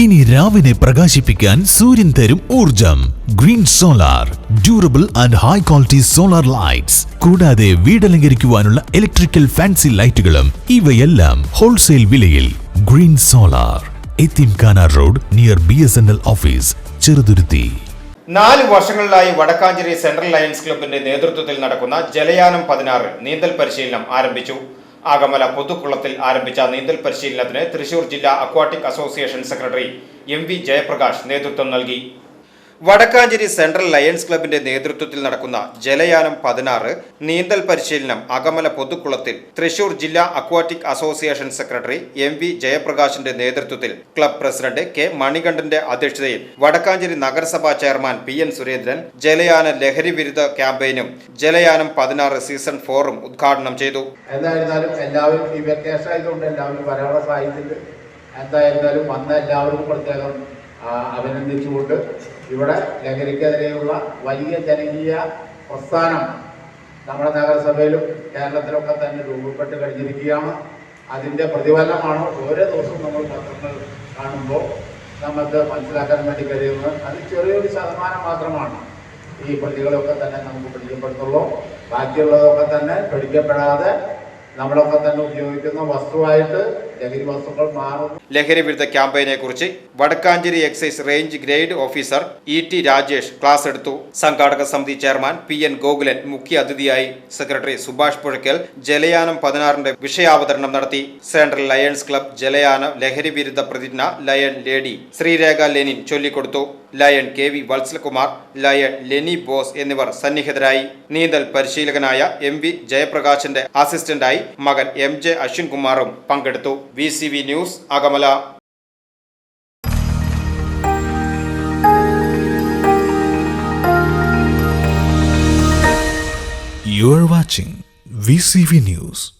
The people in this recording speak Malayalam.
ഇനി രാവിനെ പ്രകാശിപ്പിക്കാൻ സൂര്യൻ തരും ഊർജം green solar durable and high quality solar lights കൂടാതെ വീടലങ്കരിക്കുവാനുള്ള ഇലക്ട്രിക്കൽ ഫാൻസി ലൈറ്റുകളും ഇവയെല്ലാം ഹോൾസെയിൽ വിലയിൽ. Green solar Yatheemkhana road near B S N L office Cheruthuruthy. നാല് വർഷങ്ങളിലായി വടക്കാഞ്ചേരി സെൻട്രൽ ലയൺസ് ക്ലബിന്റെ നേതൃത്വത്തിൽ നടക്കുന്ന ജലയാനം പതിനാറ് നീന്തൽ പരിശീലനം ആരംഭിച്ചു. ആഗമല പൊതുക്കുളത്തിൽ ആരംഭിച്ച നീന്തൽ പരിശീലനത്തിന് തൃശൂർ ജില്ലാ aquatic association secretary M V Jayaprakash നേതൃത്വം നൽകി. വടക്കാഞ്ചേരി സെൻട്രൽ ലയൺസ് ക്ലബിന്റെ നേതൃത്വത്തിൽ നടക്കുന്ന ജലയാനം പതിനാറ് നീന്തൽ പരിശീലനം അകമല പൊതുക്കുളത്തിൽ തൃശൂർ ജില്ലാ aquatic association secretary M V ജയപ്രകാശിന്റെ നേതൃത്വത്തിൽ ക്ലബ് പ്രസിഡന്റ് കെ മണികണ്ഠന്റെ അധ്യക്ഷതയിൽ വടക്കാഞ്ചേരി നഗരസഭാ ചെയർമാൻ പി എൻ സുരേന്ദ്രൻ ജലയാന ലഹരി വിരുദ്ധ ക്യാമ്പയിനും ജലയാനം പതിനാറ് സീസൺ ഫോറും ഉദ്ഘാടനം ചെയ്തു. എന്തായിരുന്നാലും എല്ലാവരും ഈ എല്ലാവരും വന്ന എല്ലാവർക്കും പ്രത്യേകം അഭിനന്ദിച്ചുകൊണ്ട് ഇവിടെ ലഹരിക്കെതിരെയുള്ള വലിയ ജനകീയ പ്രസ്ഥാനം നമ്മുടെ നഗരസഭയിലും കേരളത്തിലൊക്കെ തന്നെ രൂപപ്പെട്ട് കഴിഞ്ഞിരിക്കുകയാണ്. അതിന്റെ പ്രതിഫലമാണ് ഓരോ ദിവസവും നമ്മൾ പത്രങ്ങൾ കാണുമ്പോൾ നമുക്ക് മനസ്സിലാക്കാൻ വേണ്ടി കഴിയുന്നത്. അത് ചെറിയൊരു ശതമാനം മാത്രമാണ്. ഈ പ്രതികളൊക്കെ തന്നെ നമുക്ക് പിടിക്കപ്പെടുന്നുള്ളൂ ബാക്കിയുള്ളതൊക്കെ തന്നെ പിടിക്കപ്പെടാതെ നമ്മളൊക്കെ തന്നെ ഉപയോഗിക്കുന്ന വസ്തുവായിട്ട് ലഹരി വസ്തുക്കൾ മാറുന്നു. ലഹരി വിരുദ്ധ ക്യാമ്പയിനെ കുറിച്ച് Vadakkanchery excise range grade officer E T Rajesh class എടുത്തു. സംഘാടക സമിതി ചെയർമാൻ പി എൻ ഗോകുലൻ മുഖ്യ അതിഥിയായി സെക്രട്ടറി സുഭാഷ് പുഴയ്ക്കൽ ജലയാനം പതിനാറിന്റെ വിഷയാവതരണം നടത്തി. സെൻട്രൽ ലയൺസ് ക്ലബ് ജലയാനം ലഹരി വിരുദ്ധ പ്രതിജ്ഞ ലയൺ ലേഡി ശ്രീരേഖ ലെനിൻ ചൊല്ലിക്കൊടുത്തു. Lion K V Vatsalkumar lion Leni Bose എന്നിവർ സന്നിഹിതരായി. നീന്തൽ പരിശീലകനായ എം വി ജയപ്രകാശിന്റെ അസിസ്റ്റന്റായി മകൻ എം ജെ അശ്വിൻകുമാറും പങ്കെടുത്തു. ವಿ ಸಿ ವಿ ನ್ಯೂಸ್ ಆಗಮಲ You are watching VCV News.